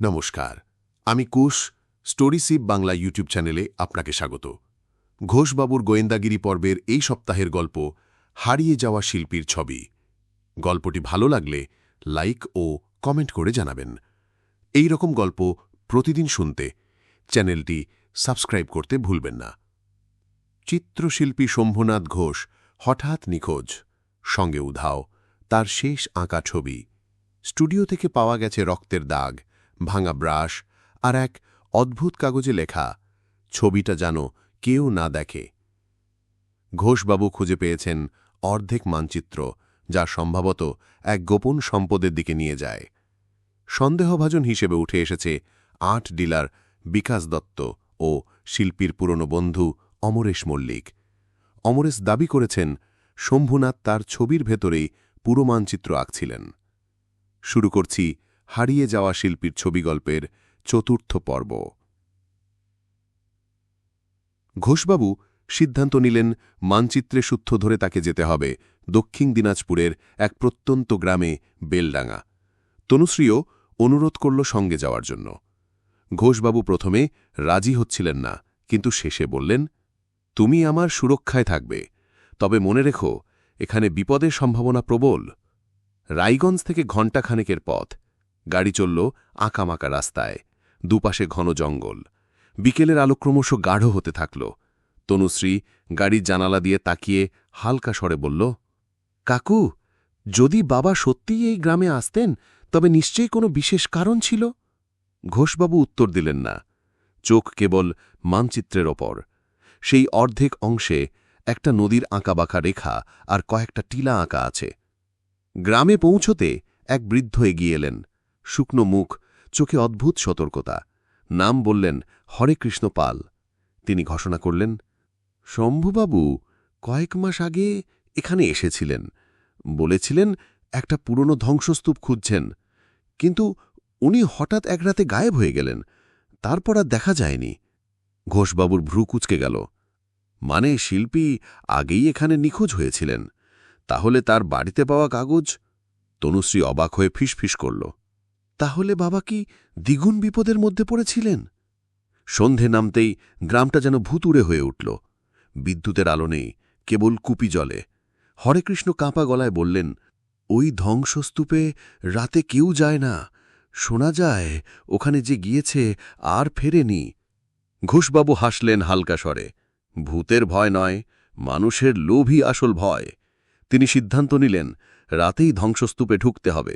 নমস্কার, আমি Kush, story sip Bangla YouTube চ্যানেলে আপনাকে স্বাগত। ঘোষবাবুর গোয়েন্দাগিরি পর্বের এই সপ্তাহের গল্প, হারিয়ে যাওয়া শিল্পীর ছবি। গল্পটি ভালো লাগলে লাইক ও কমেন্ট করে জানাবেন। এই রকম গল্প প্রতিদিন শুনতে চ্যানেলটি সাবস্ক্রাইব করতে ভুলবেন না। চিত্রশিল্পী শম্ভুনাথ ঘোষ হঠাৎ নিখোঁজ, সঙ্গে উধাও, তার শেষ আঁকা ছবি। স্টুডিও থেকে পাওয়া গেছে রক্তের দাগ ভাঙা ব্রাশ আর এক অদ্ভুত কাগজে লেখা, ছবিটা যেন কেউ না দেখে। ঘোষবাবু খুঁজে পেয়েছেন অর্ধেক মানচিত্র, যা সম্ভবত এক গোপন সম্পদের দিকে নিয়ে যায়। সন্দেহভাজন হিসেবে উঠে এসেছে আট ডিলার বিকাশ দত্ত ও শিল্পীর পুরনো বন্ধু অমরেশ মল্লিক। অমরেশ দাবি করেছেন, শম্ভুনাথ তার ছবির ভেতরেই পুরো মানচিত্র আঁকছিলেন। শুরু করছি হারিয়ে যাওয়া শিল্পীর ছবি গল্পের চতুর্থ পর্ব। ঘোষবাবু সিদ্ধান্ত নিলেন মানচিত্রে সূত্র ধরে তাকে যেতে হবে দক্ষিণ দিনাজপুরের এক প্রত্যন্ত গ্রামে বেলডাঙ্গা। তনুশ্রীও অনুরোধ করল সঙ্গে যাওয়ার জন্য। ঘোষবাবু প্রথমে রাজি হচ্ছিলেন না, কিন্তু শেষে বললেন, তুমি আমার সুরক্ষায় থাকবে, তবে মনে রেখো, এখানে বিপদের সম্ভাবনা প্রবল। রায়গঞ্জ থেকে ঘণ্টাখানেকের পথ গাড়ি চলল আঁকামাকা রাস্তায়, দুপাশে ঘন জঙ্গল। বিকেলের আলো ক্রমশ গাঢ় হতে থাকল। তনুশ্রী গাড়ির জানালা দিয়ে তাকিয়ে হালকা স্বরে বলল, কাকু, যদি বাবা সত্যিই এই গ্রামে আসতেন, তবে নিশ্চয়ই কোনো বিশেষ কারণ ছিল? ঘোষবাবু উত্তর দিলেন না। চোখ কেবল মানচিত্রের ওপর। সেই অর্ধেক অংশে একটা নদীর আঁকাবাঁকা রেখা আর কয়েকটা টিলা আঁকা আছে। গ্রামে পৌঁছতে এক বৃদ্ধ এগিয়ে এলেন। শুকনো মুখ, চোখে অদ্ভুত সতর্কতা। নাম বললেন, হরে কৃষ্ণ পাল। তিনি ঘোষণা করলেন, শম্ভুবাবু, কয়েক মাস আগে এখানে এসেছিলেন। বলেছিলেন, একটা পুরনো ধ্বংসস্তূপ খুঁজছেন। কিন্তু উনি হঠাৎ এক রাতে গায়েব হয়ে গেলেন। তারপর আর দেখা যায়নি। ঘোষবাবুর ভ্রু কুচকে গেল। মানে শিল্পী আগেই এখানে নিখোঁজ হয়েছিলেন। তাহলে তার বাড়িতে পাওয়া কাগজ? তনুশ্রী অবাক হয়ে ফিসফিস করল। তাহলে বাবা কি দ্বিগুণ বিপদের মধ্যে পড়েছিলেন? সন্ধে নামতেই গ্রামটা যেন ভূতুড়ে হয়ে উঠল। বিদ্যুতের আলো নেই, কেবল কুপি জলে। হরেকৃষ্ণ কাঁপা গলায় বললেন, ওই ধ্বংসস্তূপে রাতে কেউ যায় না। শোনা যায়, ওখানে যে গিয়েছে আর ফেরেনি। ঘোষবাবু হাসলেন হালকা স্বরে, ভূতের ভয় নয়, মানুষের লোভই আসল ভয়। তিনি সিদ্ধান্ত নিলেন, রাতেই ধ্বংসস্তূপে ঢুকতে হবে।